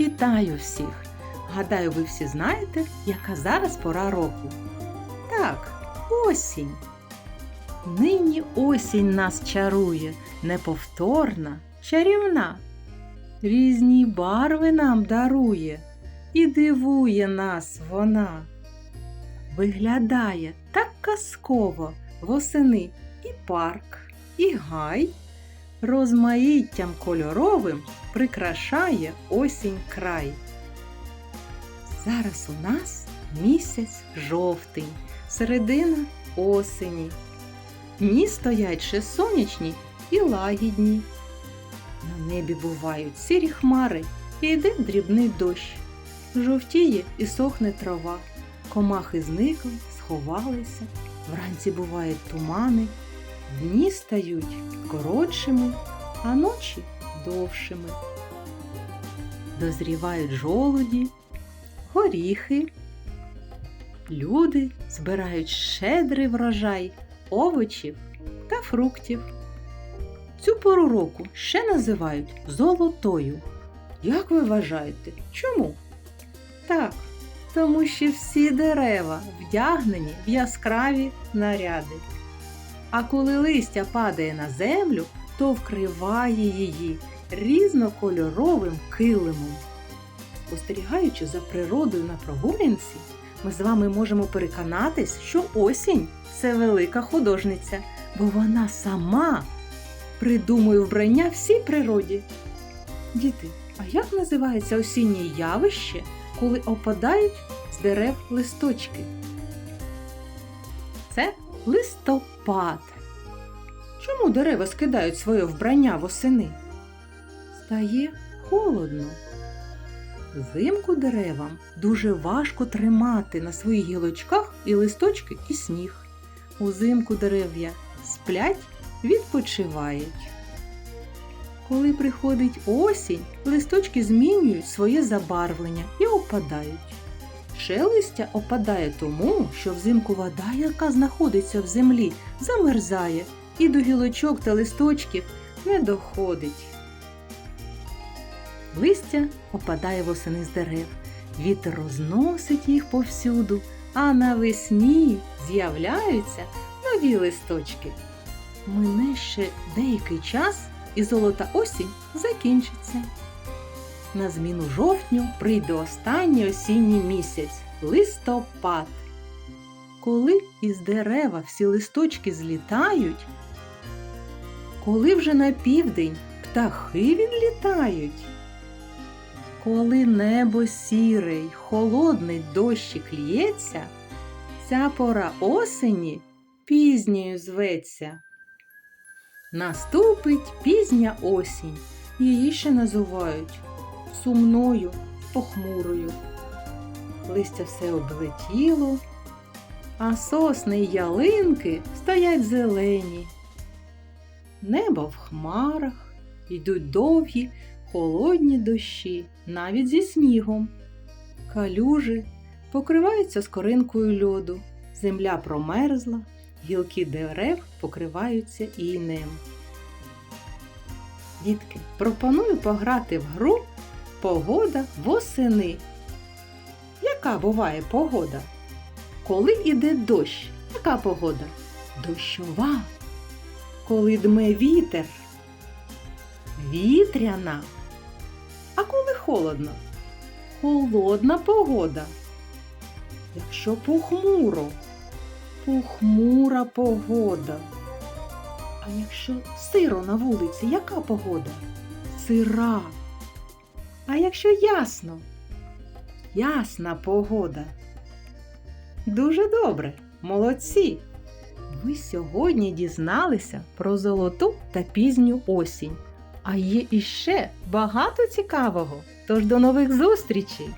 Вітаю всіх! Гадаю, ви всі знаєте, яка зараз пора року. Так, осінь. Нині осінь нас чарує, неповторна, чарівна. Різні барви нам дарує і дивує нас вона. Виглядає так казково восени і парк, і гай, розмаїттям кольоровим прикрашає осінь край. Зараз у нас місяць жовтень, середина осені. Дні стоять ще сонячні і лагідні. На небі бувають сірі хмари і йде дрібний дощ. Жовтіє і сохне трава, комахи зникли, сховалися, вранці бувають тумани, дні стають коротшими, а ночі довшими. Дозрівають жолуді, горіхи. Люди збирають щедрий врожай овочів та фруктів. Цю пору року ще називають золотою. Як ви вважаєте, чому? Так, тому що всі дерева вдягнені в яскраві наряди. А коли листя падає на землю, то вкриває її різнокольоровим килимом. Спостерігаючи за природою на прогулянці, ми з вами можемо переконатись, що осінь це велика художниця, бо вона сама придумує вбрання всій природі. Діти, а як називається осіннє явище, коли опадають з дерев листочки? Це листопад. Чому дерева скидають своє вбрання восени? Стає холодно. Взимку деревам дуже важко тримати на своїх гілочках і листочки, і сніг. Узимку дерев'я сплять, відпочивають. Коли приходить осінь, листочки змінюють своє забарвлення і опадають. Ще листя опадає тому, що взимку вода, яка знаходиться в землі, замерзає і до гілочок та листочків не доходить. Листя опадає восени з дерев, вітер розносить їх повсюду, а навесні з'являються нові листочки. Мине ще деякий час і золота осінь закінчиться. На зміну жовтню прийде останній осінній місяць листопад. Коли із дерева всі листочки злітають, коли вже на південь птахи відлітають, коли небо сіре й холодний дощик лється, ця пора осені пізньою зветься. Наступить пізня осінь, її ще називають сумною, похмурою. Листя все облетіло, а сосни й ялинки стоять зелені. Небо в хмарах, йдуть довгі, холодні дощі, навіть зі снігом. Калюжі покриваються скоринкою льоду, земля промерзла, гілки дерев покриваються інем. Дітки, пропоную пограти в гру Погода восени. Яка буває погода? Коли іде дощ, яка погода? Дощова. Коли дме вітер, вітряна. А коли холодно? Холодна погода. Якщо похмуро, похмура погода. А якщо сиро на вулиці, яка погода? Сира. А якщо ясно? Ясна погода. Дуже добре, молодці! Ви сьогодні дізналися про золоту та пізню осінь. А є іще багато цікавого. Тож до нових зустрічей!